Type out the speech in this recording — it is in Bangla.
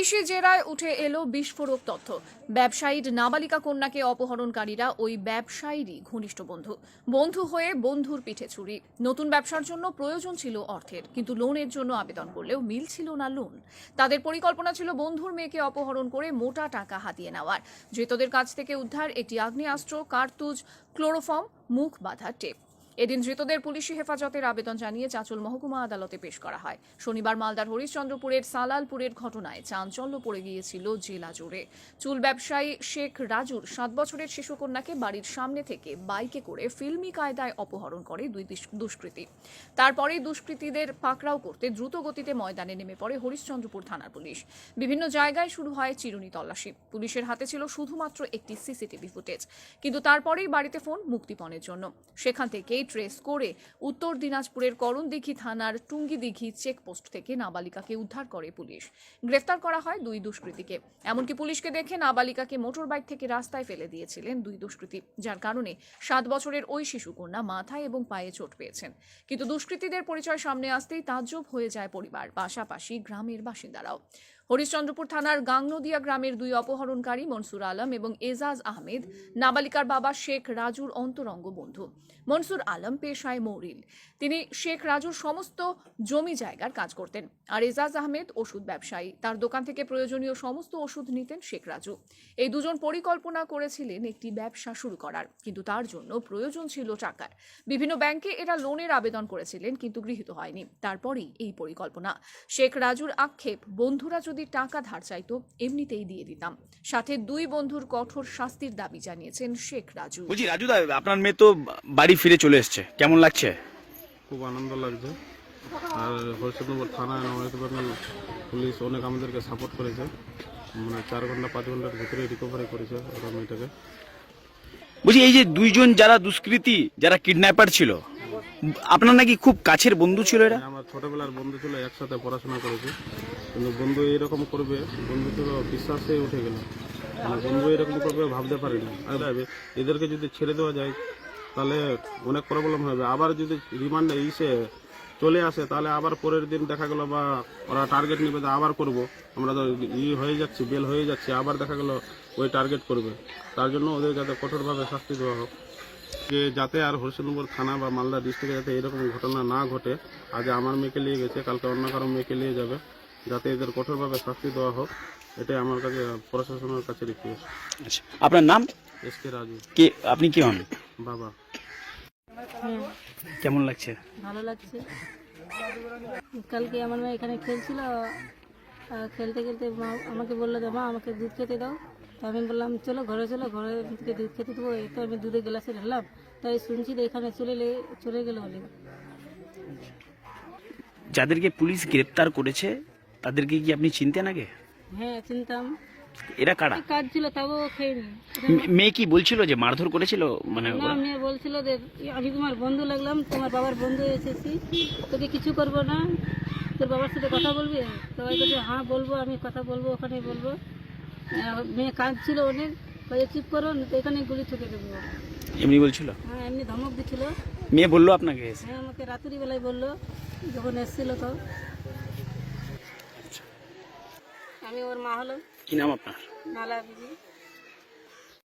পুলিশি জেরায় উঠে এলো বিস্ফোরক তথ্য। ব্যবসায়ীর নাবালিকা কন্যাকে অপহরণকারীরা ওই ব্যবসায়ীরই ঘনিষ্ঠ বন্ধু। বন্ধু হয়ে বন্ধুর পিঠে ছুরি। নতুন ব্যবসার জন্য প্রয়োজন ছিল অর্থের, কিন্তু লোনের জন্য আবেদন করলেও মিল ছিল না লোন। তাদের পরিকল্পনা ছিল বন্ধুর মেয়েকে অপহরণ করে মোটা টাকা হাতিয়ে নেওয়ার। ধৃতদের কাছ থেকে উদ্ধার একটি আগ্নেয়াস্ত্র, কার্তুজ, ক্লোরোফর্ম, মুখ বাঁধা টেপ। এদিন ধৃতদের পুলিশি হেফাজতের আবেদন জানিয়ে চাঁচল মহকুমা আদালতে পেশ করা হয়। শনিবার মালদার হরিশ্চন্দ্রপুরের সালালপুরের ঘটনায় চাঞ্চল্য পড়ে গিয়েছিল জেলা জুড়ে। চুল ব্যবসায়ী শেখ রাজুর সাত বছরের শিশুকন্যাকে বাড়ির সামনে থেকে বাইকে করে ফিল্মি কায়দায় অপহরণ করে দুই দুষ- দুষ্কৃতী। তারপরেই দুষ্কৃতীদের পাকড়াও করতে দ্রুত গতিতে ময়দানে নেমে পড়ে হরিশ্চন্দ্রপুর থানার পুলিশ। বিভিন্ন জায়গায় শুরু হয় চিরুনি তল্লাশি। পুলিশের হাতে ছিল শুধুমাত্র একটি সিসিটিভি ফুটেজ। কিন্তু তারপরেই বাড়িতে ফোন মুক্তিপণের জন্য। সেখান থেকেই ট্রেস করে উত্তর দিনাজপুরের করণদিঘি থানার টুঙ্গিদিঘি চেকপোস্ট থেকে নাবালিকাকে উদ্ধার করে পুলিশ। গ্রেফতার করা হয় দুই দুষ্কৃতীকে। এমনকি পুলিশকে দেখে নাবালিকাকে মোটরবাইক থেকে রাস্তায় ফেলে দিয়েছিলেন দুই দুষ্কৃতী, যার কারণে সাত বছরের ওই শিশুকন্যা মাথায় এবং পায়ে চোট পেয়েছেন। কিন্তু দুষ্কৃতীদের পরিচয় সামনে আসতেই তাজ্জব হয়ে যায় পরিবার, পাশাপাশি গ্রামের বাসিন্দারাও। হরিশ্চন্দ্রপুর থানার গাংনদিয়া গ্রামের দুই অপহরণকারী মনসুর আলম এবং এজাজ আহমেদ, নাবালিকার বাবা শেখ রাজুর অন্তরঙ্গ বন্ধু। মনসুর আলম পেশায় মৌরিল। তিনি শেখ রাজুর সমস্ত জমি জায়গার কাজ করতেন। আর এজাজ আহমেদ ওষুধ ব্যবসায়ী। তার দোকান থেকে প্রয়োজনীয় সমস্ত ওষুধ নিতেন শেখ রাজু। এই দুজন পরিকল্পনা করেছিলেন একটি ব্যবসা শুরু করার। কিন্তু তার জন্য প্রয়োজন ছিল টাকার। বিভিন্ন ব্যাংকে এরা লোনের আবেদন করেছিলেন, কিন্তু গৃহীত হয়নি। তারপরেই এই পরিকল্পনা। শেখ রাজুর আক্ষেপ, বন্ধুরা যদি টাকা ধার চাইতো এমনিতেই দিয়ে দিতাম। সাথে দুই বন্ধুর কঠোর শাস্তির দাবি জানিয়েছেন শেখ রাজু। বুঝি রাজু দা আপনার মেয়ে তো বাড়ি ফিরে চলে এসছে। কেমন লাগছে? খুব আনন্দ লাগছে। আর হরিশ্চন্দ্রপুর থানায় নর্থ পুলিশ অনেক আমাদেরকে সাপোর্ট করেছে। মানে চার ঘণ্টা পাঁচ ঘণ্টার ভিতরে রিকভারি করেছে ওরা মেয়েটাকে। বলছি এই যে দুইজন যারা দুষ্কৃতী যারা কিডন্যাপার ছিল আপনার নাকি খুব কাছের বন্ধু ছিল এরা? আমার ছোটবেলার বন্ধু ছিল একসাথে পড়াশোনা করেছে। কিন্তু বন্ধু এরকম করবে, বন্ধু ছিল বিশ্বাসে উঠে গেল। মানে বন্ধু এরকম করবে ভাবতে পারিনি। আর এদেরকে যদি ছেড়ে দেওয়া যায়, তাহলে অনেক প্রবলেম হবে। আবার যদি রিমান্ডে ইসে চলে আসে, তাহলে আবার পরের দিন দেখা গেলো বা ওরা টার্গেট নেবে আবার করব। আমরা তো ই হয়ে যাচ্ছি বেল হয়ে যাচ্ছে, আবার দেখা গেলো ওই টার্গেট করবে। তার জন্য ওদের যাতে কঠোরভাবে শাস্তি দেওয়া হোক। যে যাতে আর হরিশ্চন্দ্রপুর থানা বা মালদা ডিস্ট্রিক্টে যাতে এরকম ঘটনা না ঘটে, আজ আমার মেয়েকে নিয়ে গেছে, কালকে অন্য কারও মেয়েকে নিয়ে যাবে। যাতে এদের কঠোরভাবে শাস্তি দেওয়া হোক এটাই আমার কাছে প্রশাসনের কাছে রিকোয়েস্ট আচ্ছা আপনার নাম? S K Raju. কে আপনি কি হন? বাবা। হুম, কেমন লাগছে? ভালো লাগছে। কালকে আমার মেয়ে এখানে খেলছিল খেলতে খেলতে মা আমাকে বলল যে মা আমাকে দুধ খেতে দাও। তো আমি বললাম চলো ঘরে চলো ঘরে থেকে দুধ খেতে দেবো। তো আমি দুধের গ্লাসে ঢাললাম। তাই শুনছি তো এখানে চলে চলে গেলো বলে যাদেরকে পুলিশ গ্রেপ্তার করেছে তাদেরকে কি আপনি চিনতেন আগে? হ্যাঁ চিনতাম। এরা কারা? কাজ ছিল তাও খেয়ে মেয়ে কি বলছিল যে মারধর করেছিল? মানে না মেয়ে বলছিল যে আমি তোমার বন্ধু লাগলাম তোমার বাবার বন্ধু এসেছি তোকে কিছু করব না। তোর বাবার সাথে কথা বলবি? সবাই বলছে হ্যাঁ বলব আমি কথা বলব ওখানে বলব। মেয়ে কাঁদছিল অনেক বলে চুপ করো না তো এখানে গুলি ঠুকে দেবো। এমনি বলছিল? হ্যাঁ এমনি ধমক দিছিল। মেয়ে বলল আপনাকে? হ্যাঁ আমাকে রাত্রি বেলায় বলল যখন এসেছিল তো। আমি ওর মা হলাম কি নাম আপনার? নালা বিবি।